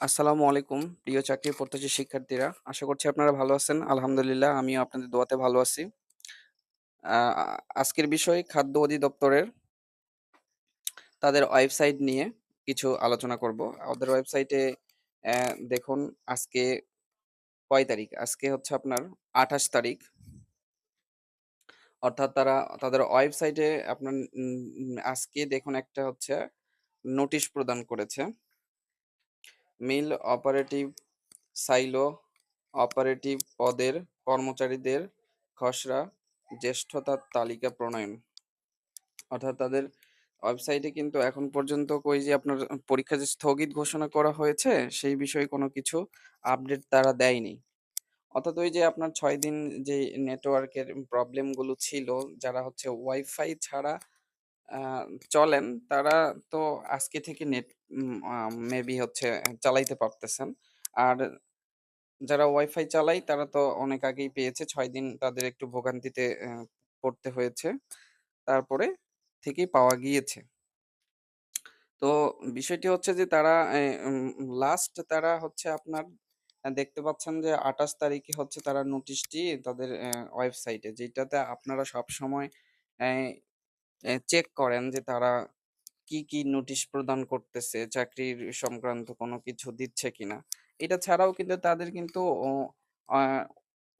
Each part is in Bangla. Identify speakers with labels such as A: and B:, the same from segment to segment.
A: আসসালামু আলাইকুম, প্রিয় চাকরি প্রত্যাশী শিক্ষার্থীরা। আশা করছি আপনারা ভালো আছেন। আলহামদুলিল্লাহ, আমিও আপনাদের দোয়াতে ভালো আছি। আজকের বিষয় খাদ্য অধিদপ্তরের তাদের ওয়েবসাইট নিয়ে কিছু আলোচনা করব। ওদের ওয়েবসাইটে দেখুন, আজকে কয় তারিখ? আজকে হচ্ছে আপনার ২৮ তারিখ। অর্থাৎ তারা, তাদের ওয়েবসাইটে আপনার আজকে দেখুন একটা হচ্ছে নোটিশ প্রদান করেছে। মিল অপারেটিভ সাইলো অপারেটিভ পদের কর্মচারীদের খসড়া জ্যেষ্ঠতার তালিকা প্রণয়ন। অর্থাৎ তাদের ওয়েবসাইটে কিন্তু এখন পর্যন্ত কই যে আপনার পরীক্ষা যে স্থগিত ঘোষণা করা হয়েছে, সেই বিষয়ে কোনো কিছু আপডেট তারা দেয়নি। অর্থাৎ ওই যে আপনার ছয় দিন যে নেটওয়ার্কের প্রবলেমগুলো ছিল, যারা হচ্ছে ওয়াইফাই ছাড়া চলেন, তারা তো আজকে থেকে নেট উম মেবি হচ্ছে চালাইতে পারতেছেন। আর যারা ওয়াইফাই চালায় তারা তো অনেক আগেই পেয়েছে। ৬ দিন তাদের একটু ভোগান্তিতে পড়তে হয়েছে। তারপরে থেকেই পাওয়া গিয়েছে। তো বিষয়টি হচ্ছে যে তারা লাস্ট তারা হচ্ছে আপনার দেখতে পাচ্ছেন যে ২৮ তারিখে হচ্ছে তারা নোটিশটি তাদের ওয়েবসাইটে যেটাতে আপনারা সবসময় অ্যা চেক করেন যে তারা কি, কি নোটিশ প্রদান করতেছে, চাকরির সংক্রান্ত কোনো কিছু দিচ্ছে কিনা। এটা ছাড়াও কিন্তু তাদের কিন্তু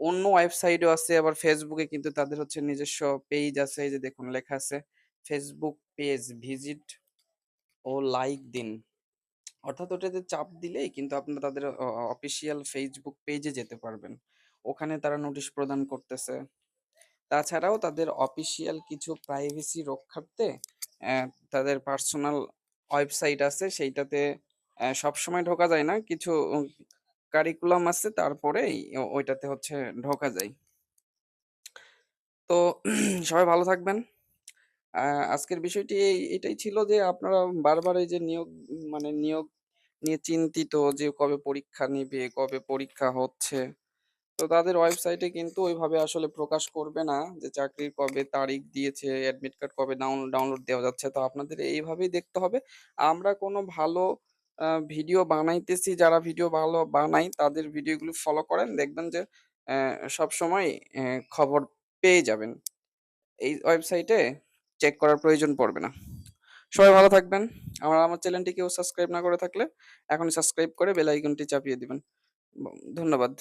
A: অন্য ওয়েবসাইটও আছে আবার ফেসবুকে কিন্তু তাদের হচ্ছে নিজস্ব পেজ আছে। যে দেখুন লেখা আছে ফেসবুক পেজ ভিজিট ও লাইক দিন। অর্থাৎ ওটাতে চাপ দিলেই কিন্তু আপনারা তাদের অফিসিয়াল ফেসবুক পেজে যেতে পারবেন। ওখানে তারা নোটিশ প্রদান করতেছে। তাছাড়াও তাদের অফিসিয়াল কিছু প্রাইভেসি রক্ষার্থে তাদের পার্সোনাল ওয়েবসাইট আছে সেইটাতে সবসময় ঢোকা যায় না। কিছু কারিকুলাম আছে তারপরেই ওইটাতে হচ্ছে ঢোকা যায়। তো সবাই ভালো থাকবেন। আজকের বিষয়টি এটাই ছিল যে আপনারা বারবার এই যে নিয়োগ মানে নিয়োগ নিয়ে চিন্তিত যে কবে পরীক্ষা নিবে, কবে পরীক্ষা হচ্ছে। তো তাদের ওয়েবসাইটে কিন্তু ওইভাবে আসলে প্রকাশ করবে না যে চাকরির কবে তারিখ দিয়েছে, অ্যাডমিট কার্ড কবে ডাউন ডাউনলোড দেওয়া যাচ্ছে। তো আপনাদের এইভাবেই দেখতে হবে। আমরা কোনো ভালো ভিডিও বানাইতেছি, যারা ভিডিও ভালো বানাই তাদের ভিডিওগুলো ফলো করেন। দেখবেন যে অ্যা সবসময় অ্যা খবর পেয়ে যাবেন। এই ওয়েবসাইটে চেক করার প্রয়োজন পড়বে না। সবাই ভালো থাকবেন। আমার চ্যানেলটি কেউ সাবস্ক্রাইব না করে থাকলে এখনই সাবস্ক্রাইব করে বেল আইকনটি চাপিয়ে দিবেন। ধন্যবাদ।